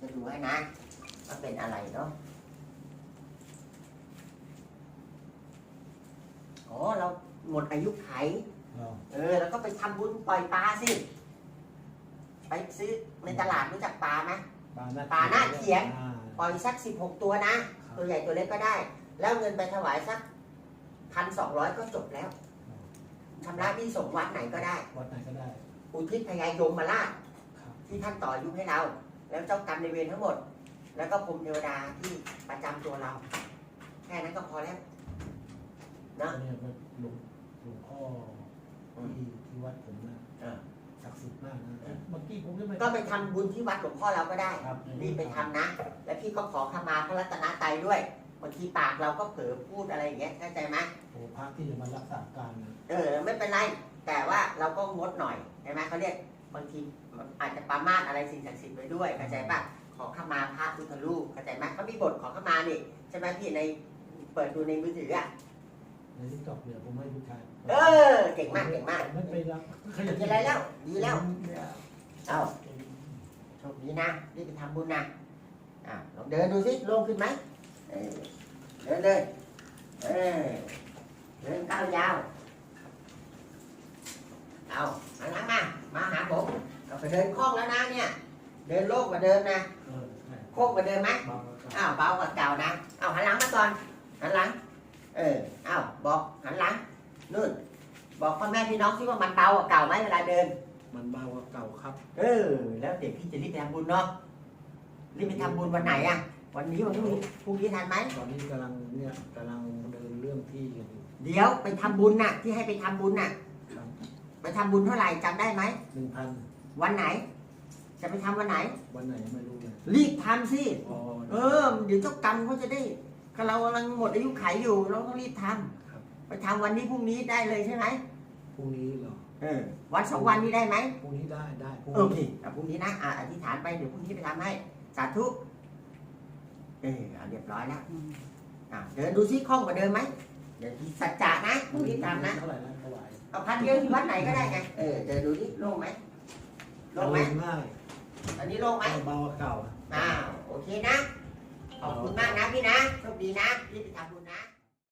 จะดูให้นะว่าเป็นอะไรเนาะอ๋อเราหมดอายุไขเอาเออ แล้วก็ไปทำบุญปล่อยปลาสิ ไปซื้อในตลาดรู้จักปลาไหม ปลาหน้าปลาหน้าเขียงอ่าปล่อยสักสิบหกตัวนะตัวใหญ่ตัวเล็กก็ได้ แล้วเงินไปถวายสักพันสองร้อยก็จบแล้วชำระหนี้ส่งวัดไหนก็ได้ วัดไหนก็ได้ อุทิศพยายมมาราชครับ ที่ท่านต่ออายุให้เรา แล้วเจ้ากรรมในายเวรทั้งหมด แล้วก็พรหมเทวดาที่ประจำตัวเรา แค่นั้นก็พอแล้วเนอะเนี่ยมันหลวงหลวงพ่ออืมที่ที่วัดผมนะเออศักดิ์สิทธิ์มากนะเออ เมื่อกี้ผมก็ไม่ก็ไปทำบุญที่วัดหลวงพ่อเราก็ได้ครับ รีบไปทำนะ แล้วพี่ก็ขอขมาพระรัตนตรัยด้วยบางทีปากเราก็เผลอพูดอะไรอย่างเงี้ยเข้าใจไหมโอ้พระที่จะมารักษาการนะเออ ไม่เป็นไร แต่ว่าเราก็งดหน่อยใช่ไหมเขาเรียก บางทีอาจจะปรามาสอะไรสิ่งศักดิ์สิทธิ์ไว้ด้วยเข้าใจปะขอขมาพระพุทธรูปเข้าใจไหมเขามีบทขอขมานี่ใช่ไหมพี่ในเปิดดูในมือถืออะในทิกตอกเนี่ยผมให้ผู้ชายเออเก่งมากเก่งมากไม่ไปรับขยันมีอะไรแล้ว ดีแล้วเนี่ยเอาโชคดีนะรีบไปทำบุญนะอะลองเดินดูสิโล่งขึ้นไหมเออเดินเลยเออเดินก้าวยาวเอาหันหลังมามาหาผมเรา ไปเดินคล่องแล้วนะเนี่ย เดินโล่งกว่าเดิมนะเออใช่โค้งกว่าเดิมไหมเบาครับอ้าวเบากว่าเก่านะอ้าวหันหลังมาก่อนหันหลัง เอออ้าวบอกหันหลังนู่นบอกพ่อแม่พี่น้องที่ว่ามันเบากว่าเก่าไหมเวลาเดิน มันเบากว่าเก่าครับ เออ แล้วเด็กพี่จะรีบไปทำบุญเนาะรีบไปทำบุญวันไหนอะวันนี้วันพรุ่งนี้พรุ่งนี้ทันไหมตอนนี้กำลังเนี่ยกำลังเดินเรื่องที่กันอยู่เดี๋ยวไปทำบุญน่ะ ที่ให้ไปทำบุญน่ะ ครับไปทำบุญเท่าไหร่จำได้ไหมหนึ่งพัน วันไหน จะไปทำวันไหน วันไหนไม่รู้เลยรีบทำสิอ๋อเออ เดี๋ยวเจ้ากรรมเขาจะได้ก็เรากำลังหมดอายุไขอยู่ เราต้องรีบทำครับไปทำวันนี้พรุ่งนี้ได้เลยใช่ไหมพรุ่งนี้เหรอเออวันสองวันนี้ได้ไหมพรุ่งนี้ได้ได้พรุ่งโอเคนี้แต่พรุ่งนี้นะอะอธิษฐานไปเดี๋ยวพรุ่งนี้ไปทำให้สาธุเออเอาเรียบร้อยแล้วอะเดินดูซิคล่องกว่าเดิมไหมเดี๋ยวที่สัจจะนะพรุ่งนี้ทำนะ เท่าไหร่นะถวายเอาพันเดียวที่วัดไหนก็ได้ไง เออเดินดูดิโล่งไหมโล่งไหมง่ายอันนี้โล่งไหมเบากว่าเก่าอ้าวโอเคนะ ขอบคุณมากนะพี่นะ โชคดีนะรีบไปทำบุญนะ